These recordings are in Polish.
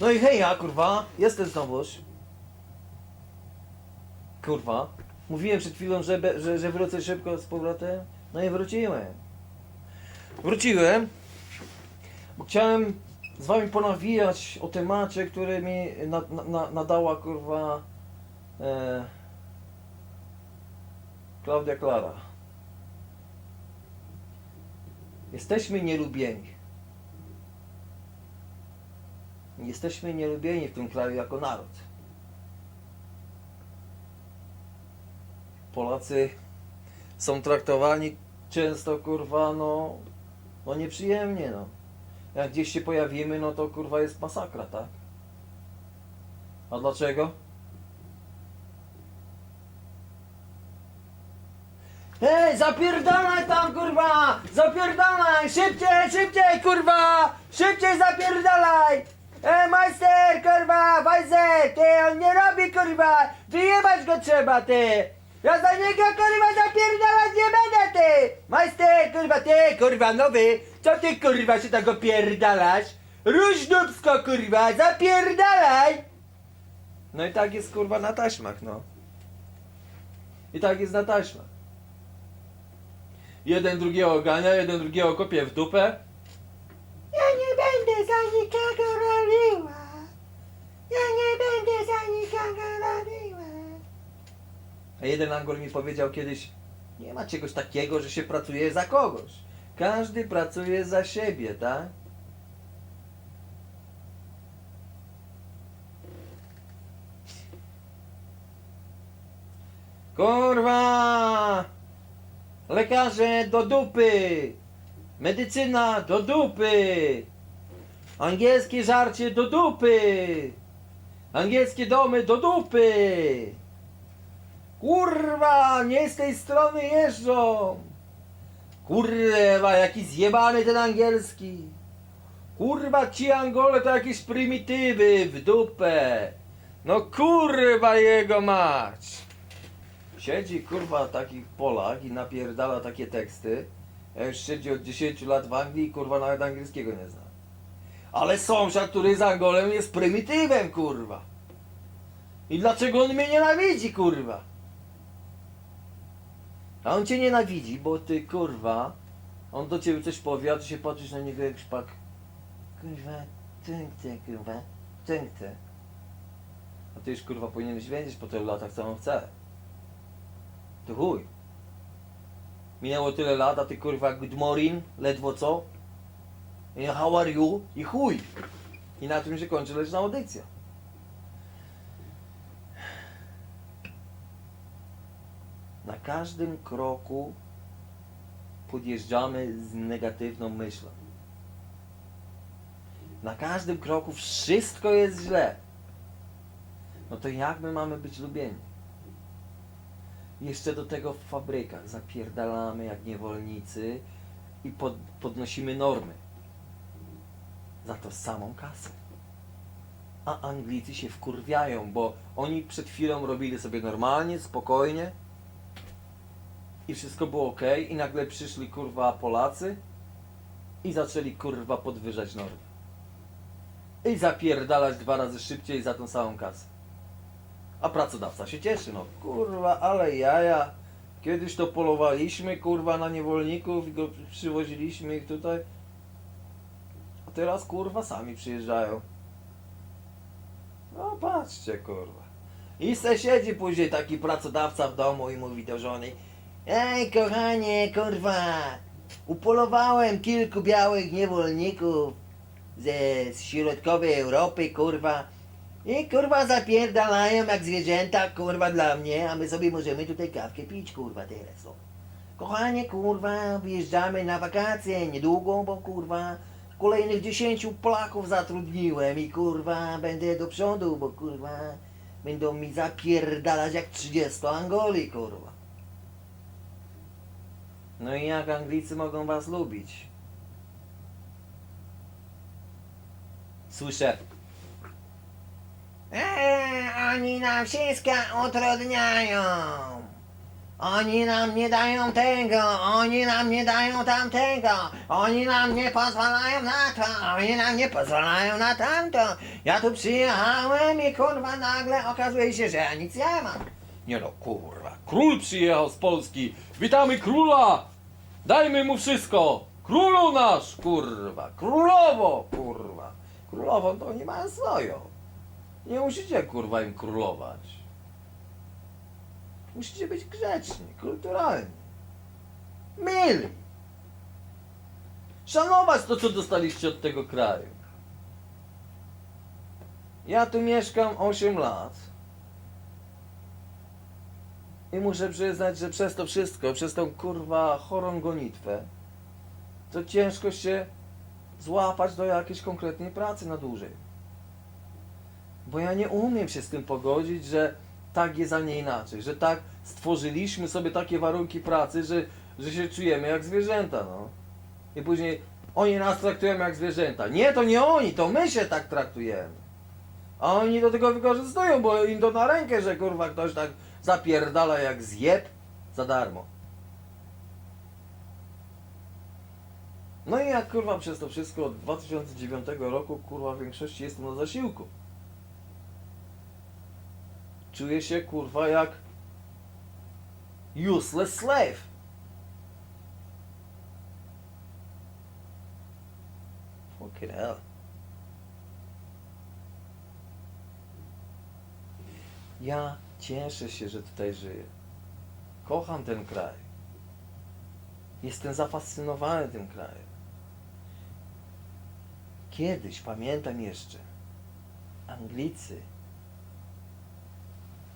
No i hej, ja kurwa, jestem znowuż. Kurwa. Mówiłem przed chwilą, że, że, że wrócę szybko z powrotem. No i wróciłem. Wróciłem, bo chciałem z wami ponawijać o temacie, który mi na, na, nadała kurwa e, Klaudia Klara. Jesteśmy nielubieni. Jesteśmy nielubieni w tym kraju jako naród. Polacy są traktowani często kurwa no, no nieprzyjemnie no. Jak gdzieś się pojawimy, no to kurwa jest masakra, tak? A dlaczego? Hej, zapierdalaj tam, kurwa! Zapierdalaj! Szybciej, szybciej, kurwa! Szybciej zapierdalaj! Ej, majster, kurwa! Wajzer, ty, on nie robi, kurwa! Wyjebać go trzeba, ty! Ja za niego, kurwa, zapierdalać nie będę, ty! Majster, kurwa, ty, kurwa, nowy! Co ty, kurwa, się tak opierdalasz? Róż dupsko, kurwa, zapierdalaj! No i tak jest, kurwa, na taśmach, no. I tak jest na taśmach. Jeden drugiego gania, jeden drugiego kopie w dupę. Ja nie będę za nikogo. Ja nie będę za nikogo robiła. A jeden Angol mi powiedział kiedyś, nie ma czegoś takiego, że się pracuje za kogoś. Każdy pracuje za siebie, tak? Kurwa! Lekarze do dupy! Medycyna do dupy! Angielskie żarcie do dupy! Angielskie domy do dupy! Kurwa, nie z tej strony jeżdżą! Kurwa, jaki zjebany ten angielski! Kurwa, ci Angole to jakieś prymitywy w dupę! No kurwa jego mać! Siedzi kurwa taki Polak i napierdala takie teksty. Ja już siedzi od 10 lat w Anglii i kurwa nawet angielskiego nie zna. Ale sąsiad, który z Angolem jest prymitywem kurwa! I dlaczego on mnie nienawidzi kurwa? A on cię nienawidzi, bo ty kurwa, on do ciebie coś powie, a ty się patrzysz na niego jak szpak. Kurwa, tękte, kurwa, tękte. A ty już kurwa powinieneś wiedzieć po tylu latach co on chce. To chuj. Minęło tyle lat, a ty kurwa good ledwo co? How are you? I chuj. I na tym się kończy leżna audycja. Na każdym kroku podjeżdżamy z negatywną myślą. Na każdym kroku wszystko jest źle. No to jak my mamy być lubieni? Jeszcze do tego w fabrykach zapierdalamy jak niewolnicy i pod, podnosimy normy. Za to samą kasę. A Anglicy się wkurwiają, bo oni przed chwilą robili sobie normalnie, spokojnie, i wszystko było ok i nagle przyszli kurwa Polacy i zaczęli kurwa podwyżać normy. I zapierdalać dwa razy szybciej za tą samą kasę. A pracodawca się cieszy, no kurwa, ale jaja. Kiedyś to polowaliśmy kurwa na niewolników i go przywoziliśmy ich tutaj. Teraz kurwa sami przyjeżdżają. No patrzcie kurwa. I se siedzi później taki pracodawca w domu i mówi do żony Ej, kochanie, kurwa, upolowałem kilku białych niewolników ze środkowej Europy, kurwa. I kurwa zapierdalają jak zwierzęta, kurwa, dla mnie, a my sobie możemy tutaj kawkę pić, kurwa, teraz. Kochanie, kurwa, wyjeżdżamy na wakacje niedługo, bo kurwa kolejnych 10 Polaków zatrudniłem i kurwa będę do przodu, bo kurwa będą mi zapierdalać jak 30 Angoli, kurwa. No i jak Anglicy mogą was lubić? Słyszę. Eee, oni nam wszystko utrudniają. Oni nam nie dają tego, oni nam nie dają tamtego, oni nam nie pozwalają na to, oni nam nie pozwalają na tamto. Ja tu przyjechałem i kurwa nagle okazuje się, że ja nic nie mam. Nie no, kurwa. Król przyjechał z Polski. Witamy króla! Dajmy mu wszystko! Królu nasz, kurwa! Królowo, kurwa! Królową to oni mają swoją. Nie musicie, kurwa, im królować. Musicie być grzeczni, kulturalni. Mili. Szanować to, co dostaliście od tego kraju. Ja tu mieszkam 8 lat. I muszę przyznać, że przez to wszystko, przez tą kurwa chorą gonitwę, to ciężko się złapać do jakiejś konkretnej pracy na dłużej. Bo ja nie umiem się z tym pogodzić, że tak jest, a nie inaczej, że tak stworzyliśmy sobie takie warunki pracy, że, że się czujemy jak zwierzęta, no. I później oni nas traktują jak zwierzęta. Nie, to nie oni, to my się tak traktujemy. A oni do tego wykorzystują, bo im to na rękę, że kurwa ktoś tak zapierdala jak zjeb za darmo. No i jak kurwa przez to wszystko od 2009 roku kurwa w większości jestem na zasiłku. Czuję się kurwa jak useless slave. Fucking hell. Ja cieszę się, że tutaj żyję. Kocham ten kraj. Jestem zafascynowany tym krajem. Kiedyś, pamiętam jeszcze, Anglicy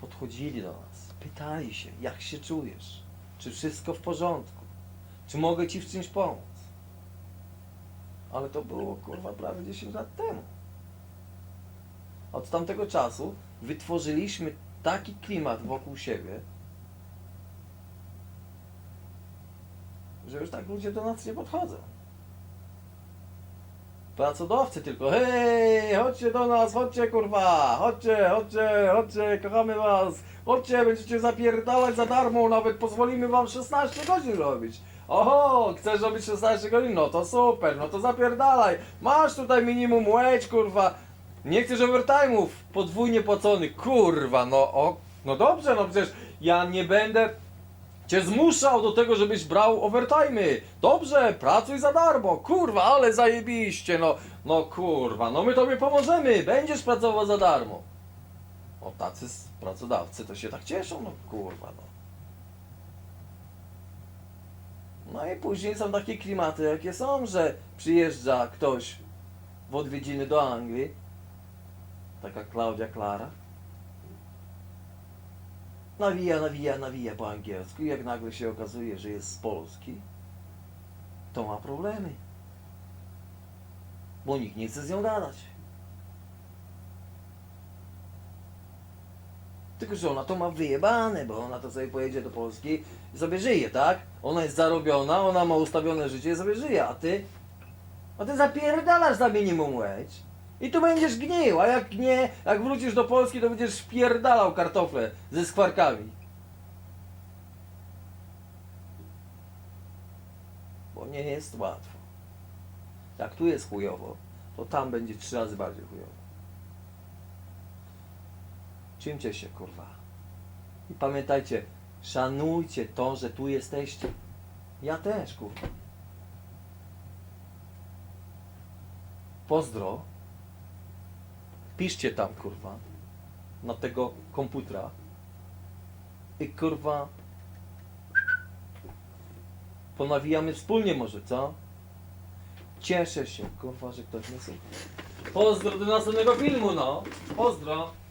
podchodzili do nas, pytali się, jak się czujesz, czy wszystko w porządku, czy mogę ci w czymś pomóc. Ale to było kurwa prawie 10 lat temu. Od tamtego czasu wytworzyliśmy taki klimat wokół siebie, że już tak ludzie do nas nie podchodzą. Pracodawcy tylko, hej, chodźcie do nas, chodźcie kurwa, chodźcie, chodźcie, chodźcie, kochamy was, chodźcie, będziecie zapierdalać za darmo, nawet pozwolimy wam 16 godzin robić. Oho, chcesz robić 16 godzin? No to super, no to zapierdalaj. Masz tutaj minimum wage, kurwa. Nie chcesz overtime'ów podwójnie płaconych, kurwa, no o, no dobrze, no przecież ja nie będę cię zmuszał do tego, żebyś brał overtime'y. Dobrze, pracuj za darmo, kurwa, ale zajebiście, no, no kurwa, no my tobie pomożemy, będziesz pracował za darmo. O, tacy pracodawcy to się tak cieszą, no kurwa, no. No i później są takie klimaty, jakie są, że przyjeżdża ktoś w odwiedziny do Anglii, taka Klaudia Klara, nawija, nawija, nawija po angielsku jak nagle się okazuje, że jest z Polski, to ma problemy. Bo nikt nie chce z nią gadać. Tylko, że ona to ma wyjebane, bo ona to sobie pojedzie do Polski i sobie żyje, tak? Ona jest zarobiona, ona ma ustawione życie i sobie żyje, a ty? A ty zapierdalasz za minimum wage. I tu będziesz gnił, a jak nie, jak wrócisz do Polski, to będziesz wpierdalał kartofle ze skwarkami. Bo nie jest łatwo. Jak tu jest chujowo, to tam będzie trzy razy bardziej chujowo. Czymcie się, kurwa. I pamiętajcie, szanujcie to, że tu jesteście. Ja też, kurwa. Pozdro. Piszcie tam, kurwa, na tego komputera. I kurwa, ponawijamy wspólnie może, co? Cieszę się, kurwa, że ktoś mnie słucha. Pozdro do następnego filmu, no. Pozdro.